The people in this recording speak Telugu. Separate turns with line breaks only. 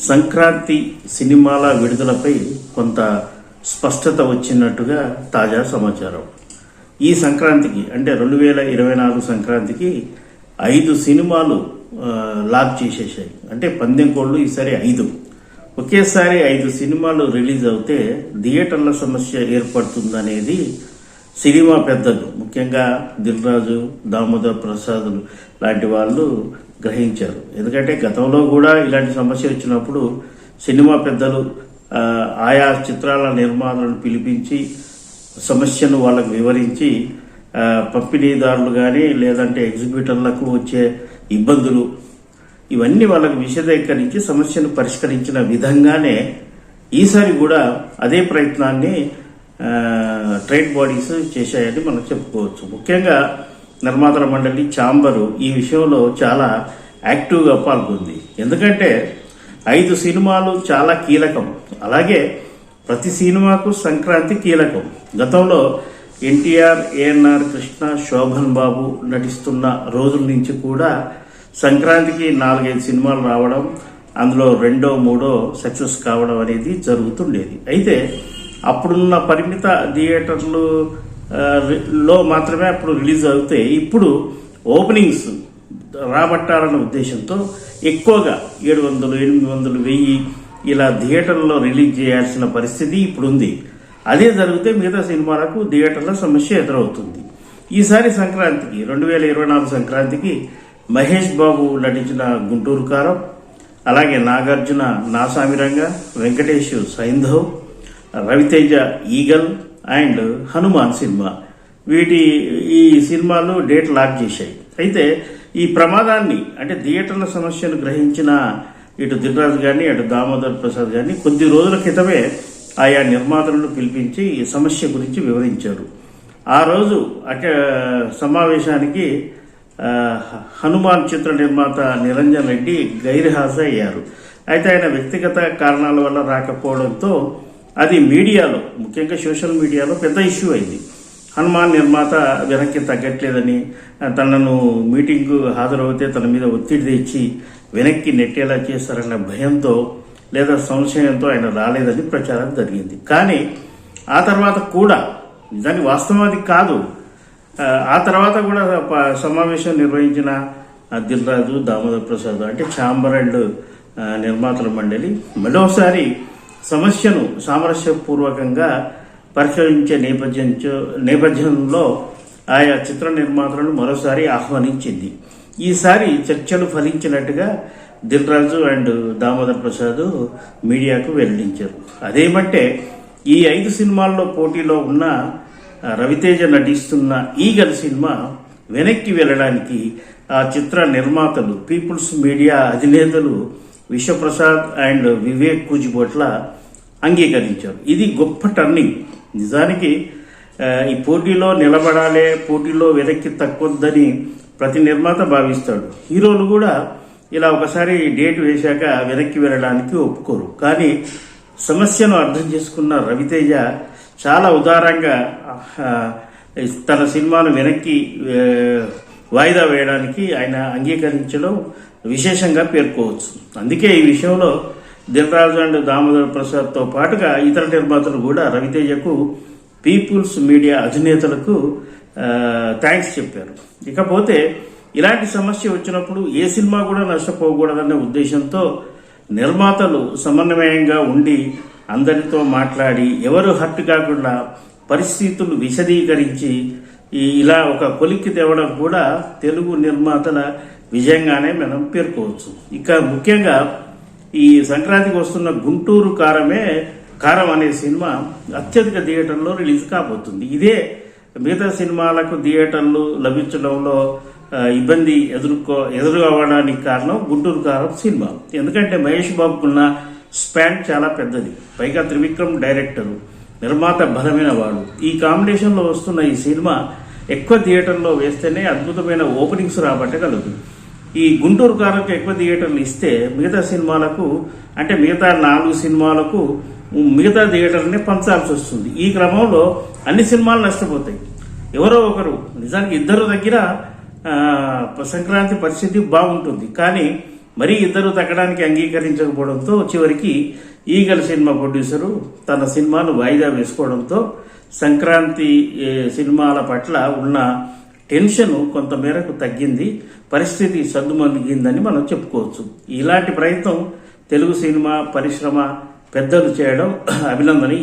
సంక్రాంతి సినిమాల విడుదలపై కొంత స్పష్టత వచ్చినట్టుగా తాజా సమాచారం. ఈ సంక్రాంతికి అంటే రెండు వేల ఇరవై నాలుగు సంక్రాంతికి ఐదు సినిమాలు లాక్ చేసేసాయి అంటే పందెం కోళ్ళు ఈసారి ఐదు. ఒకేసారి ఐదు సినిమాలు రిలీజ్ అవుతే థియేటర్ల సమస్య ఏర్పడుతుందనేది సినిమా పెద్దలు ముఖ్యంగా దిల్రాజు దామోదర్ ప్రసాద్ లాంటి వాళ్ళు గ్రహించారు. ఎందుకంటే గతంలో కూడా ఇలాంటి సమస్య వచ్చినప్పుడు సినిమా పెద్దలు ఆయా చిత్రాల నిర్మాణాలను పిలిపించి సమస్యను వాళ్ళకు వివరించి పంపిణీదారులు కానీ లేదంటే ఎగ్జిబిటర్లకు వచ్చే ఇబ్బందులు ఇవన్నీ వాళ్ళకు విశదీకరించి సమస్యను పరిష్కరించిన విధంగానే ఈసారి కూడా అదే ప్రయత్నాన్ని ట్రేడ్ బాడీస్ చేశాయని మనం చెప్పుకోవచ్చు. ముఖ్యంగా నిర్మాతల మండలి చాంబరు ఈ విషయంలో చాలా యాక్టివ్గా పాల్గొంది. ఎందుకంటే ఐదు సినిమాలు చాలా కీలకం. అలాగే ప్రతి సినిమాకు సంక్రాంతి కీలకం. గతంలో ఎన్టీఆర్ ఏఎన్ఆర్ కృష్ణ శోభన్ బాబు నటిస్తున్న రోజుల నుంచి కూడా సంక్రాంతికి నాలుగైదు సినిమాలు రావడం అందులో రెండో మూడో సక్సెస్ కావడం అనేది జరుగుతుండేది. అయితే అప్పుడున్న పరిమిత థియేటర్లు లో మాత్రమే అప్పుడు రిలీజ్ అవుతాయి ఇప్పుడు ఓపెనింగ్స్ రాబట్టాలన్న ఉద్దేశంతో ఎక్కువగా ఏడు వందలు ఎనిమిది వందలు వెయ్యి ఇలా థియేటర్లో రిలీజ్ చేయాల్సిన పరిస్థితి ఇప్పుడు ఉంది అదే జరిగితే మిగతా సినిమాలకు థియేటర్లో సమస్య ఎదురవుతుంది. ఈసారి సంక్రాంతికి రెండు వేల ఇరవై నాలుగు సంక్రాంతికి మహేష్ బాబు నటించిన గుంటూరు కారం అలాగే Nagarjuna Naa Saami Ranga Venkatesh Saindhav Ravi Teja Eagle and Hanuman cinema. వీటి ఈ సినిమాలు డేట్ లాక్ చేశాయి. అయితే ఈ ప్రమాదాన్ని అంటే థియేటర్ల సమస్యను గ్రహించిన ఇటు దిల్రాజు గారిని అటు దామోదర్ ప్రసాద్ గారిని కొద్ది రోజుల క్రితమే ఆయా నిర్మాతలను పిలిపించి ఈ సమస్య గురించి వివరించారు. ఆ రోజు అట సమావేశానికి హనుమాన్ చిత్ర నిర్మాత నిరంజన్ రెడ్డి గైర్హాజరు అయ్యారు అయితే ఆయన వ్యక్తిగత కారణాల వల్ల రాకపోవడంతో అది మీడియాలో ముఖ్యంగా సోషల్ మీడియాలో పెద్ద ఇష్యూ అయింది. హనుమాన్ నిర్మాత వెనక్కి తగ్గట్లేదని తనను మీటింగ్కు హాజరవుతే తన మీద ఒత్తిడి తెచ్చి వెనక్కి నెట్టేలా చేస్తారన్న భయంతో లేదా సంశయంతో ఆయన రాలేదని ప్రచారం జరిగింది. కానీ ఆ తర్వాత కూడా దాని వాస్తవం అది కాదు. ఆ, తర్వాత కూడా సమావేశం నిర్వహించిన దిల్రాజు దామోదర్ ప్రసాద్ అంటే ఛాంబర్ అండ్ నిర్మాతల మండలి. మరోసారి సమస్యను సామరస్యపూర్వకంగా పరిశీలించే నేపథ్యం నేపథ్యంలో ఆయా చిత్ర నిర్మాతలను మరోసారి ఆహ్వానించింది. ఈసారి చర్చలు ఫలించినట్టుగా దిల్ రాజు అండ్ దామోదర్ ప్రసాద్ మీడియాకు వెల్లడించారు. అదేమంటే ఈ ఐదు సినిమాల్లో పోటీలో ఉన్న రవితేజ నటిస్తున్న ఈగల్ సినిమా వెనక్కి వెళ్ళడానికి ఆ చిత్ర నిర్మాతలు పీపుల్స్ మీడియా అధినేతలు విశ్వప్రసాద్ అండ్ వివేక్ కూచిబొట్ల అంగీకరించారు. ఇది గొప్ప టర్నింగ్ నిజానికి ఈ పోటీలో నిలబడాలే పోటీలో వెనక్కి తక్కువద్దని ప్రతి నిర్మాత భావిస్తాడు. హీరోలు కూడా ఇలా ఒకసారి డేట్ వేశాక వెనక్కి వెళ్ళడానికి ఒప్పుకోరు. కానీ సమస్యను అర్థం చేసుకున్న రవితేజ చాలా ఉదారంగా తన సినిమాను వెనక్కి వాయిదా వేయడానికి ఆయన అంగీకరించడం విశేషంగా పేర్కోవచ్చు. అందుకే ఈ విషయంలో దిల్రాజు అండ్ దామోదర్ ప్రసాద్తో పాటుగా ఇతర నిర్మాతలు కూడా రవితేజకు పీపుల్స్ మీడియా అధినేతలకు థ్యాంక్స్ చెప్పారు. ఇకపోతే ఇలాంటి సమస్య వచ్చినప్పుడు ఏ సినిమా కూడా నష్టపోకూడదనే ఉద్దేశంతో నిర్మాతలు సమన్వయంగా ఉండి అందరితో మాట్లాడి ఎవరు హర్ట్ కాకుండా పరిస్థితులు విశదీకరించి ఈ ఇలా ఒక కొలిక్కి తేవడం కూడా తెలుగు నిర్మాతల విజయంగానే మనం పేర్కోవచ్చు. ఇక ముఖ్యంగా ఈ సంక్రాంతికి వస్తున్న గుంటూరు కారమే కారం అనే సినిమా అత్యధిక థియేటర్లో రిలీజ్ కాబోతుంది. ఇదే మిగతా సినిమాలకు థియేటర్లు లభించడంలో ఇబ్బంది ఎదుర్కో ఎదురు అవ్వడానికి కారణం గుంటూరు కారం సినిమా. ఎందుకంటే మహేష్ బాబుకున్న స్పాన్ చాలా పెద్దది. పైగా త్రివిక్రమ్ డైరెక్టర్ నిర్మాత బలమైన వాడు. ఈ కాంబినేషన్లో వస్తున్న ఈ సినిమా ఎక్కువ థియేటర్లో వేస్తేనే అద్భుతమైన ఓపెనింగ్స్ రాబట్టగలదు ఈ గుంటూరు కారకు ఎక్కువ థియేటర్లు ఇస్తే మిగతా సినిమాలకు అంటే మిగతా నాలుగు సినిమాలకు మిగతా థియేటర్ని పంచాల్సి వస్తుంది. ఈ క్రమంలో అన్ని సినిమాలు నష్టపోతాయి. ఎవరో ఒకరు నిజానికి ఇద్దరు దగ్గర సంక్రాంతి పరిస్థితి బాగుంటుంది. కానీ మరి ఇద్దరు తగ్గడానికి అంగీకరించకపోవడంతో చివరికి ఈగల్ సినిమా ప్రొడ్యూసరు తన సినిమాను వాయిదా వేసుకోవడంతో సంక్రాంతి సినిమాల పట్ల ఉన్న టెన్షన్ కొంతమేరకు తగ్గింది. పరిస్థితి సద్దుమణిగిందని మనం చెప్పుకోవచ్చు. ఇలాంటి ప్రయత్నం తెలుగు సినిమా పరిశ్రమ పెద్దలు చేయడం అభినందనీయం.